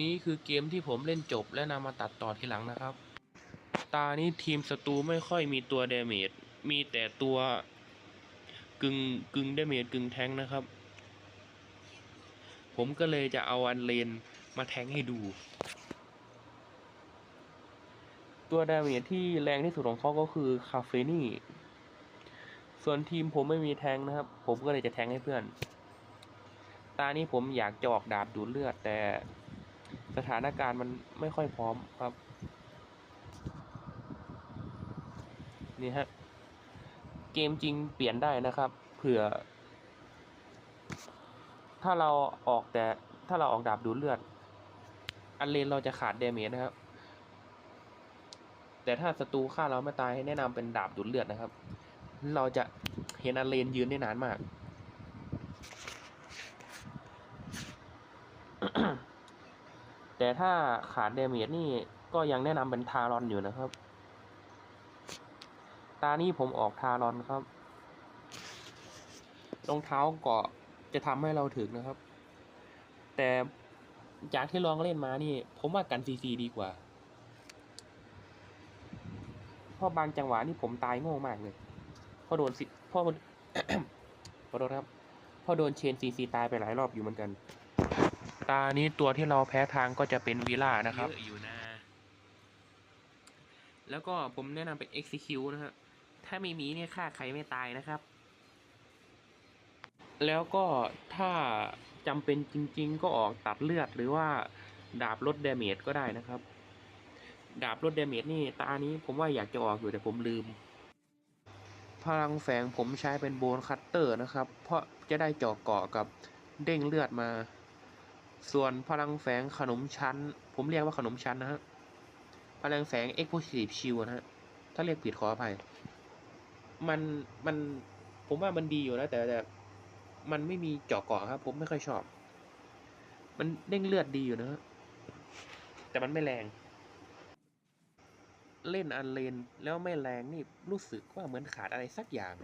นี้คือเกมที่ผมเล่นจบและนำมาตัดต่อทีหลังนะครับ ตานี้ทีมศัตรูไม่ค่อยมีตัวเดเมจ มีแต่ตัวกึ่งกึ่งเดเมจกึ่งแทงนะครับ ผมก็เลยจะเอาอันเลนมาแทงให้ดู ตัวเดเมจที่แรงที่สุดของเขาก็คือคาเฟนี่ ส่วนทีมผมไม่มีแทงนะครับ ผมก็เลยจะแทงให้เพื่อนตานี้ผมอยากจะออกดาบดูดเลือดแต่ สถานการณ์มันไม่ค่อยพร้อมครับ นี่ฮะ เกมจริงเปลี่ยนได้นะครับ เผื่อ ถ้าเราออกแต่ถ้าเราออกดาบดูเลือด อันเลนเราจะขาดเดเมจนะครับ แต่ถ้าศัตรูฆ่าเราไม่ตายให้แนะนำเป็นดาบดูดเลือดนะครับ เราจะเห็นอันเลนยืนได้นานมาก แต่ถ้าขาดเดเมจนี่ก็ยังแนะนำเป็นทารอนอยู่นะครับ ตานี้ผมออกทารอนครับ รองเท้าเกาะจะทำให้เราถึกนะครับ แต่จากที่ลองเล่นมานี่ ผมว่ากันซีซีดีกว่า เพราะบางจังหวะนี่ผมตายโง่มากเลยพราะโดนสิพราะขอโทษครับพราะโดนเชนซีซีตายไปหลายรอบอยู่เหมือนกัน ตานี้ตัวที่เราแพ้ทางก็จะเป็นวีล่านะครับ เยอะอยู่นะ แล้วก็ผมแนะนำเป็น execute นะฮะ ถ้าไม่มีเนี่ยฆ่าใครไม่ตายนะครับ แล้วก็ถ้าจำเป็นจริง ๆ ก็ออกตัดเลือดหรือว่าดาบลดดเมจก็ได้นะครับ ดาบลดดเมจนี่ตานี้ผมว่าอยากจะออกอยู่แต่ผมลืม พลังแฝงผมใช้เป็นโบนคัตเตอร์นะครับ เพราะจะได้เจาะเกาะกับเด้งเลือดมา ส่วนพลังแฝงขนมชั้น ผมเรียกว่าขนมชั้นนะฮะ พลังแฝง Explosive Shield นะฮะ ถ้าเรียกผิดขออภัย มันมันผมว่ามันดีอยู่นะแต่แต่ มันไม่มีเจาะเกาะครับ ผมไม่ค่อยชอบ มันเด้งเลือดดีอยู่นะฮะ แต่มันไม่แรง เล่นอันเลนแล้วไม่แรงนี่รู้สึกว่าเหมือนขาดอะไรสักอย่าง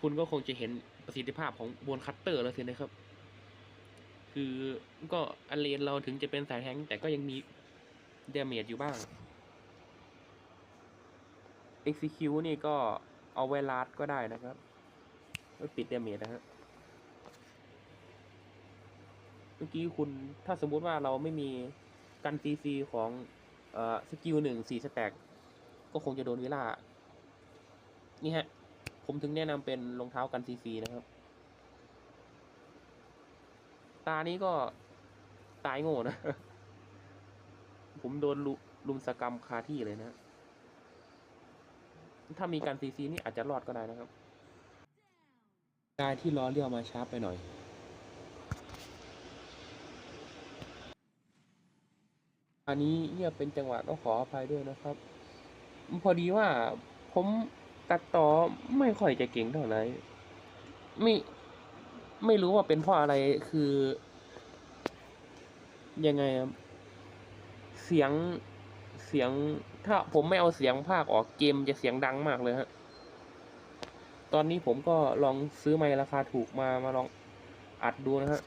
คุณก็คงจะเห็นประสิทธิภาพของบนคัตเตอร์แล้วสินะครับ คือก็อันเลนเราถึงจะเป็นสายแทงแต่ก็ยังมีเดเมจอยู่บ้าง execute นี่ก็เอาไว้ลาดก็ได้นะครับไว้ปิดเดเมจนะฮะเมื่อกี้คุณถ้าสมมุติว่าเราไม่มีกันซีซีของเออสกิลหนึ่งสี่สแต็กก็คงจะโดนวิล่านี่ฮะ ผมถึงแนะนำเป็นรองเท้ากันซีซีนะครับ ตานี้ก็ตายโง่นะ ผมโดนลุลุมสกรรมคาที่เลยนะ ถ้ามีการซีซีนี่อาจจะรอดก็ได้นะครับกายที่ล้อเลี้ยวมาช้าไปหน่อย อันนี้เงียบเป็นจังหวะต้องขออภัยด้วยนะครับ พอดีว่าผมตัดต่อไม่ค่อยจะเก่งเท่าไหร่ไม่ ไม่รู้ว่าเป็นเพราะอะไรคือ ยังไงครับเสียงเสียงถ้าผมไม่เอาเสียงภาคออกเกมจะเสียงดังมากเลยฮะตอนนี้ผมก็ลองซื้อไมค์ราคาถูกมามาลองอัดดูนะฮะ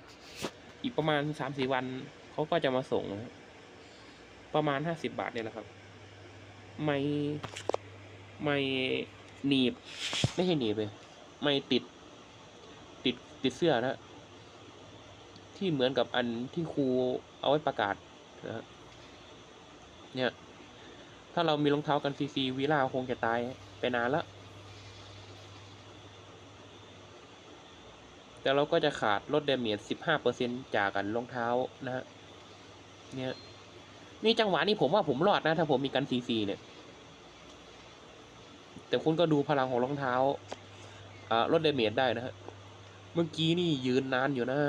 อีกประมาณสามสี่วันเขาก็จะมาส่งนะฮะประมาณห้าสิบบาทเนี่ยแหละครับ ไม่ไม่หนีบ ไม่ใช่หนีบเลย ไม่ติด ติดเสื้อนะฮะที่เหมือนกับอันที่ครูเอาไว้ประกาศนะฮะเนี่ย ถ้าเรามีรองเท้ากันซีซีวีล่าคงจะตายไปนานล้วแต่เราก็จะขาดลดเดเมจสิบห้าเปอร์เซ็นจากกันรองเท้านะฮะเนี่ยนี่จังหวะนี้ผมว่าผมรอดนะ ถ้าผมมีกันซีซีเนี่ย แต่คุณก็ดูพลังของรองเท้าอ่าลดเดเมจได้นะฮะ เมื่อกี้นี่ยืนนานอยู่นะ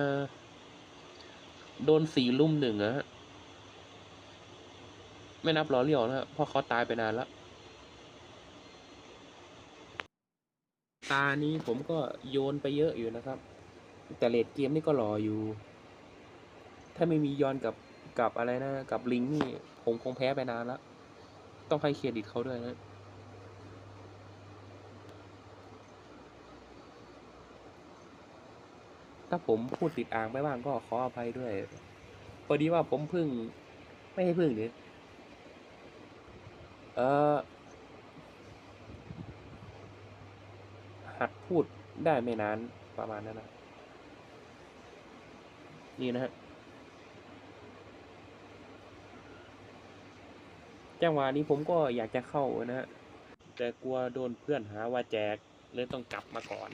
โดนสี่ลุ่มหนึ่งอะฮะไม่นับล้อเลี้ยวนะฮะเพราะเขาตายไปนานแล้ว ตานี้ผมก็โยนไปเยอะอยู่นะครับ แต่เลดเกมนี่ก็รออยู่ ถ้าไม่มีย้อนกับกับอะไรนะ กับลิงนี่ ผมคงแพ้ไปนานแล้ว ต้องให้เครดิตเขาด้วยนะ ถ้าผมพูดติดอ่างไปบ้างก็ขออภัยด้วยพอดีว่าผมเพิ่ง ไม่ให้เพิ่งดิเออหัดพูดได้ไม่นานประมาณนั้นนะนี่นะฮะจังหวะนี้ผมก็อยากจะเข้านะฮะแต่กลัวโดนเพื่อนหาว่าแจกเลยต้องกลับมาก่อน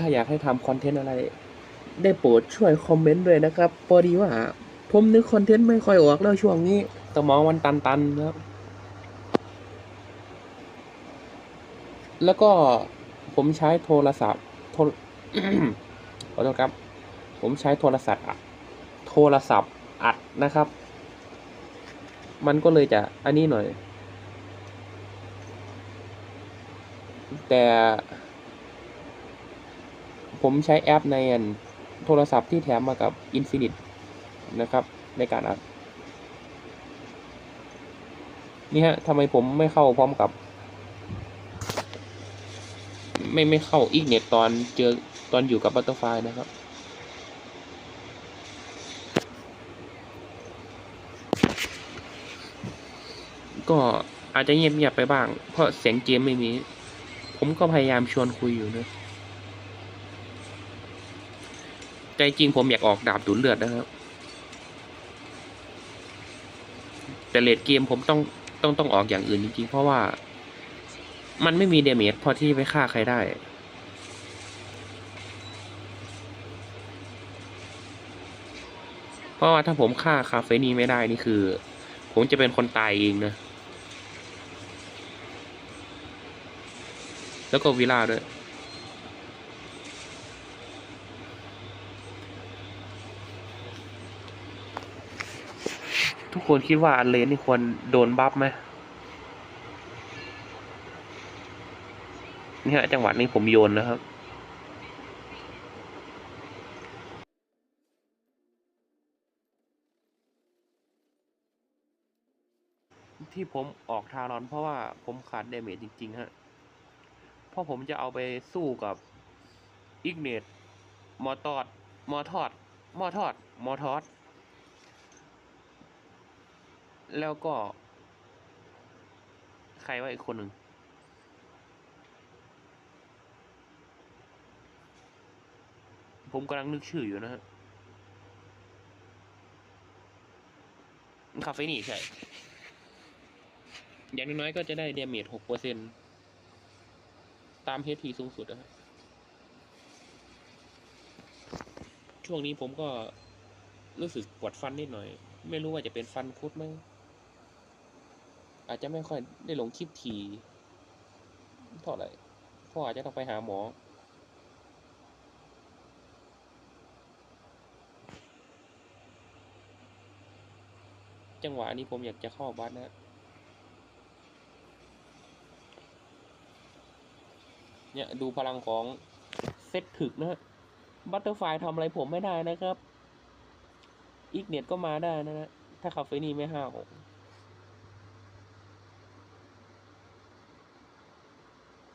ถ้าอยากให้ทำคอนเทนต์อะไร ได้โปรดช่วยคอมเมนต์ด้วยนะครับพอดีว่า ผมนึกคอนเทนต์ไม่ค่อยออกแล้วช่วงนี้สมองมันตันๆครับ แล้วก็ผมใช้โทรศัพท์โทรขอโทษครับ ผมใช้โทรศัพท์อัดโทรศัพท์อัดนะครับ มันก็เลยจะอันนี้หน่อย แต่ ผมใช้แอปในโทรศัพท์ที่แถมมากับ Infinite นะครับ ในการอัด นี่ฮะทำไมผมไม่เข้าพร้อมกับ ไม่ไม่เข้าอีกเน็ตตอนเจอตอนอยู่กับบัตเตอร์ไฟนะครับก็อาจจะเงียบๆไปบ้าง เพราะเสียงเกมไม่มี ผมก็พยายามชวนคุยอยู่นะ ใจจริงผมอยากออกดาบดูดเลือดนะครับ แต่เลดเกมผมต้องต้องต้องออกอย่างอื่นจริงๆ เพราะว่า มันไม่มีเดเมจพอที่ไปฆ่าใครได้เพราะว่าถ้าผมฆ่าคาเฟนีไม่ได้นี่คือ ผมจะเป็นคนตายเองนะ แล้วก็วิลล่าด้วย ทุกคนคิดว่าอันเลนนี่ควรโดนบัฟไหมนี่ยจังหวะนี้ผมโยนนะครับ ที่ผมออกทารอนเพราะว่าผมขาดเดเมจจริง ๆ ฮะ เพราะผมจะเอาไปสู้กับอิกเนตมอตอดมอทอดมอทอดมอทอด แล้วก็ ใครว่าอีกคนหนึ่งผมกำลังนึกชื่ออยู่นะฮะคาเฟนี่ใช่ อย่างน้อยก็จะได้เดเมจหกเปอร์เซ็นตามเฮทีสูงสุดนะฮะช่วงนี้ผมก็รู้สึกปวดฟันนิดหน่อย ไม่รู้ว่าจะเป็นฟันคุดไหม อาจจะไม่ค่อยได้ลงคลิปทีเท่าไหร่เพราะอาจจะต้องไปหาหมอ จังหวะนี้ผมอยากจะเข้าบัสนะเนี่ยดูพลังของเซตถึกนะฮะบัตเตอร์ไฟทำอะไรผมไม่ได้นะครับ อีกเน็ตก็มาได้นะฮะถ้าคาเฟนี่ไม่ห้าว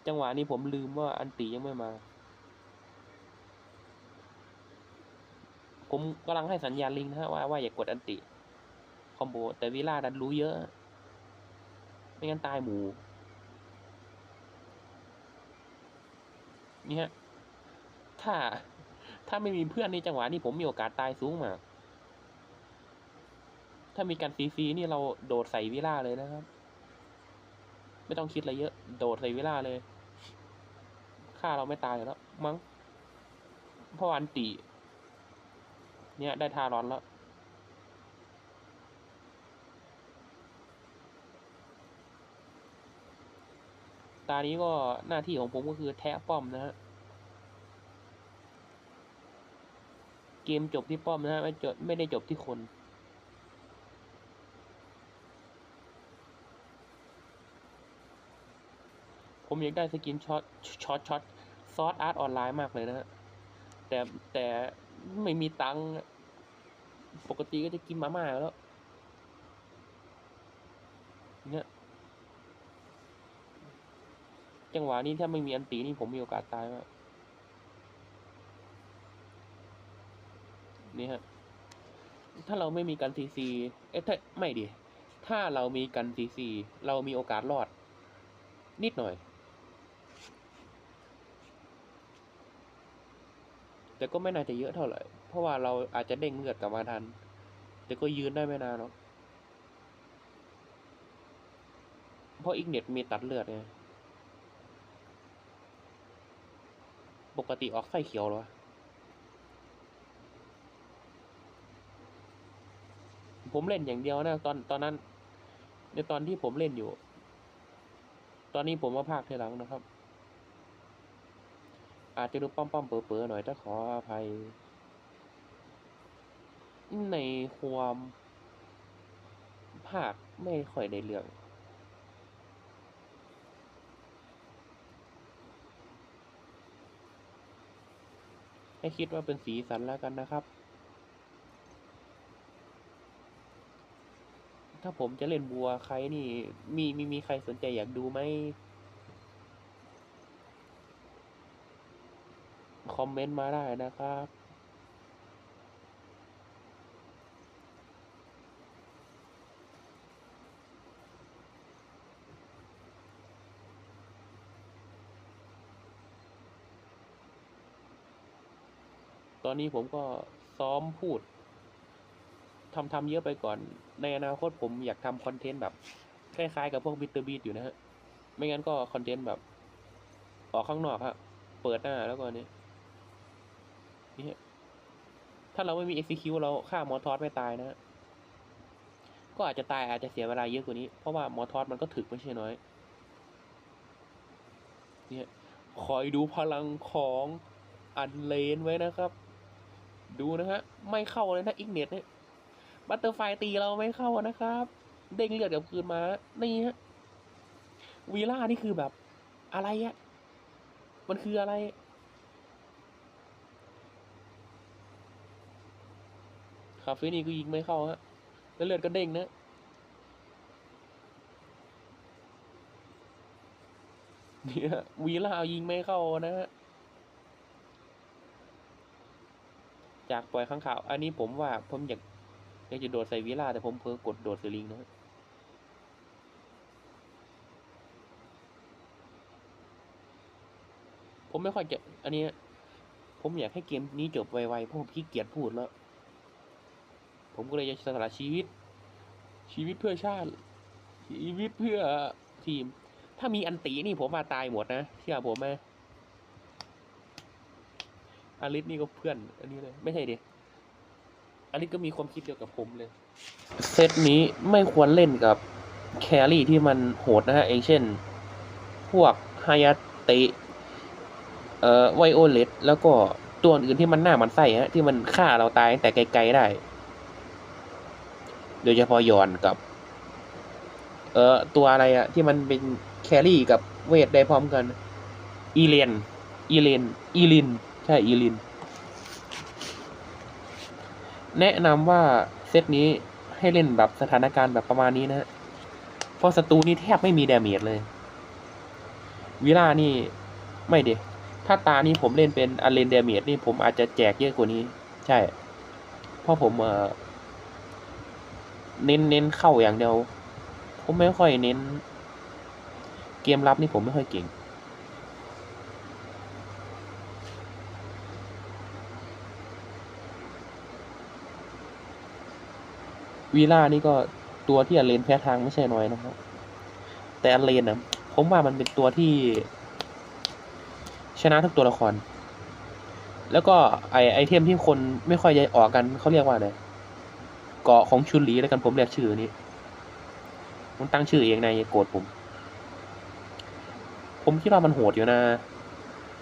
จังหวะนี้ผมลืมว่าอันตียังไม่มา ผมกำลังให้สัญญาณลิงนะฮะว่าว่าอย่ากดอันติ คอมโบ แต่วิล่าดันรู้เยอะ ไม่งั้นตายหมู นี่ฮะ ถ้า ถ้าไม่มีเพื่อนในจังหวะนี้ผมมีโอกาสตายสูงมากถ้ามีการซีซีนี่เราโดดใส่วิล่าเลยนะครับ ไม่ต้องคิดอะไรเยอะ โดดใส่วิล่าเลย ฆ่าเราไม่ตายแล้ว มั้งเพราะอันตี เนี่ย ได้ทารอนแล้วตานี้ก็หน้าที่ของผมก็คือแทะป้อมนะฮะ เกมจบที่ป้อมนะฮะ ไม่จบไม่ได้จบที่คน ผมอยากได้สกินช็อตช็อตช็อตซอสอาร์ตออนไลน์มากเลยนะฮะแต่แต่ไม่มีตังค์ปกติก็จะกินมาม่าแล้ว เนี่ย จังหวะนี้ถ้าไม่มีอันตีนี่ผมมีโอกาสตายมากนี่ฮะ ถ้าเราไม่มีกันซีซีเอ๊ะถ้าไม่ดิ ถ้าเรามีกันซีซี เรามีโอกาสรอด นิดหน่อย แต่ก็ไม่น่าจะเยอะเท่าไหร่ เพราะว่าเราอาจจะเด้งเลือดกลับมาทัน แต่ก็ยืนได้ไม่นานหรอกเพราะอีกเน็ตมีตัดเลือดไงปกติออกไฟเขียวหรอผมเล่นอย่างเดียวนะ ตอนตอนนั้น ในตอนที่ผมเล่นอยู่ ตอนนี้ผมมาภาคทีหลังนะครับ อาจจะดูป้อมป้อมๆเป๋อเป๋อๆหน่อยถ้าขออภัย ในความภาคไม่ค่อยได้เรื่องให้คิดว่าเป็นสีสันแล้วกันนะครับ ถ้าผมจะเล่นบัวใครนี่ มีมีมีใครสนใจอยากดูไหม อมเมนต์มาได้นะครับ ตอนนี้ผมก็ซ้อมพูดทำทำเยอะไปก่อน ในอนาคตผมอยากทำคอนเทนต์แบบคล้ายๆกับพวกบิตเตอร์บีทอยู่นะฮะ ไม่งั้นก็คอนเทนต์แบบ ออกข้างนอกฮะ เปิดหน้าแล้วก็นี้ นี่ถ้าเราไม่มี execute เราฆ่ามอทอสไม่ตายนะ ก็อาจจะตายอาจจะเสียเวลาเยอะกว่านี้ เพราะว่ามอทอสมันก็ถึกไม่ใช่น้อย เนี่ยคอยดูพลังของอันเลนไว้นะครับ ดูนะฮะ ไม่เข้าเลยนะอิกเน็ตเนี่ยบัตเตอร์ไฟตีเราไม่เข้านะครับ เด้งเลือดกับคืนมา นี่ฮะวีล่านี่คือแบบอะไรอะมันคืออะไราเฟ่นี่ก็ยิงไม่เข้าฮะแล้วเลือดก็เด้งนะเนี่ยวีล่ายิงไม่เข้านะฮะจากปล่อยข้างข่าว อันนี้ผมว่าผมอยากอยากจะโดดใส่วีล่าแต่ผมเพิ่งกดโดดสลิงนะฮะผมไม่ค่อยจะอันนี้ ผมอยากให้เกมนี้จบไวๆเพราะผมขี้เกียจพูดแล้ว ผมก็เลยจะสละชีวิต ชีวิตเพื่อชาติ ชีวิตเพื่อทีม ถ้ามีอันตีนี่ผมมาตายหมดนะเชื่อผมไหมอาริสนี่ก็เพื่อน อันนี้เลยไม่ใช่ดิอาริสก็มีความคิดเดียวกับผมเลย เซตนี้ไม่ควรเล่นกับแครี่ที่มันโหดนะฮะองเช่น พวกฮายาเตะเอ่อไวโอเลตแล้วก็ตัวอื่นที่มันหน้ามันไส้ฮะที่มันฆ่าเราตายแต่ไกลๆได้ โดยเฉพาะยอนกับ เอ่อตัวอะไรอะที่มันเป็นแครี่กับเวทได้พร้อมกัน อีเลน อีเลน อีลิน ใช่ อีลิน แนะนำว่าเซตนี้ให้เล่นแบบสถานการณ์แบบประมาณนี้นะเพราะศัตรูนี่แทบไม่มีดาเมจเลย วิล่านี่ไม่เดถ้าตานี้ผมเล่นเป็นอเลนเดาเมจนี่ผมอาจจะแจกเยอะกว่านี้ ใช่ เพราะผมเอ่อ เน้นเน้นเข้าอย่างเดียว ผมไม่ค่อยเน้น เกมรับนี่ผมไม่ค่อยเก่ง วีล่านี่ก็ตัวที่อเลนแพ้ทางไม่ใช่น้อยนะครับ แต่อเลนนะผมว่ามันเป็นตัวที่ ชนะทุกตัวละคร แล้วก็ไอไอเทมที่คนไม่ค่อยจะออกกันเขาเรียกว่าอะไร เกาะของชุนหลีแล้วกันผมเรียกชื่อนี้ผมตั้งชื่อเองนายโกรธผม ผมคิดว่ามันโหดอยู่นะ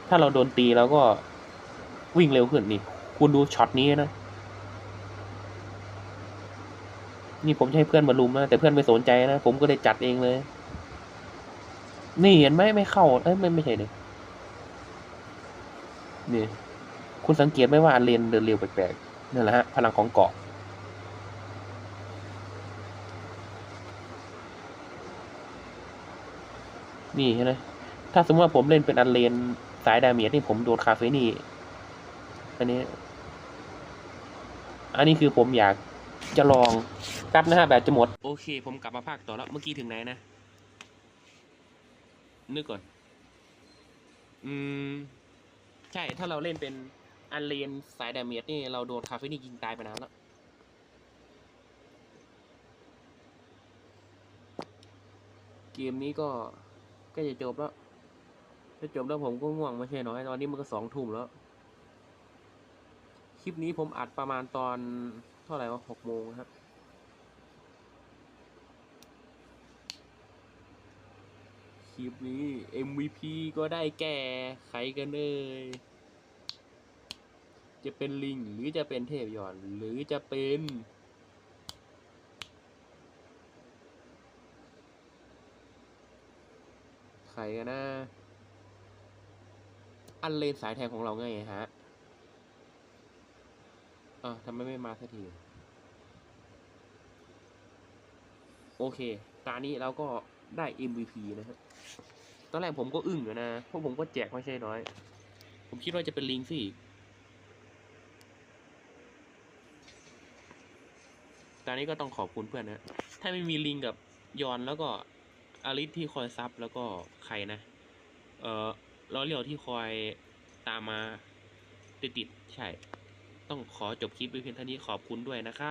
ถ้าเราโดนตีแล้วก็วิ่งเร็วขึ้นนี่ คุณดูช็อตนี้นะ นี่ผมให้เพื่อนมาลุมนะ แต่เพื่อนไม่สนใจนะ ผมก็เลยจัดเองเลย นี่เห็นไหมไม่เข้า เอ้ยไม่ไม่ใช่เลยนี่ คุณสังเกตไหมว่าเลนเดินเร็วแปลกๆนั่นแหละฮะ พลังของเกาะ นี่เห็นไหมถ้าสมมติว่าผมเล่นเป็นอันเลนสายดาเมจนี่ผมโดนคาเฟนี่ อันนี้ อันนี้คือผมอยากจะลองครับนะฮะแบบจะหมด โอเค ผมกลับมาภาคต่อแล้ว เมื่อกี้ถึงไหนนะ นึกก่อน อืม ใช่ ถ้าเราเล่นเป็นอันเลนสายดาเมจนี่ เราโดนคาเฟนี่ยิงตายไปนานแล้วเกมนี้ก็ ก็จะจบแล้วจะจบแล้วผมก็ง่วงไม่ใช่น้อยตอนนี้มันก็สองทุ่มแล้ว คลิปนี้ผมอัดประมาณตอนเท่าไหร่วะหกโมงครับคลิปนี้ MVP ก็ได้แก่ใครกันเอ่ยจะเป็นลิงหรือจะเป็นเทพยอนหรือจะเป็น ครกันนะ อันเลนสายแทงของเราไงฮะอะทำไมไม่มาสักที โอเค ตานี้เราก็ได้ MVP นะฮะ ตอนแรกผมก็อึ้งอยู่นะ เพราะผมก็แจกไม่ใช่น้อย ผมคิดว่าจะเป็นลิงสิตอนนี้ก็ต้องขอบคุณเพื่อนนะ ถ้าไม่มีลิงกับยอนแล้วก็ อาริสที่คอยซับแล้วก็ใครนะ เอ่อล้อเลียวที่คอยตามมาติดติดใช่ ต้องขอจบคลิปไว้เพียงเท่านี้ขอบคุณด้วยนะครับ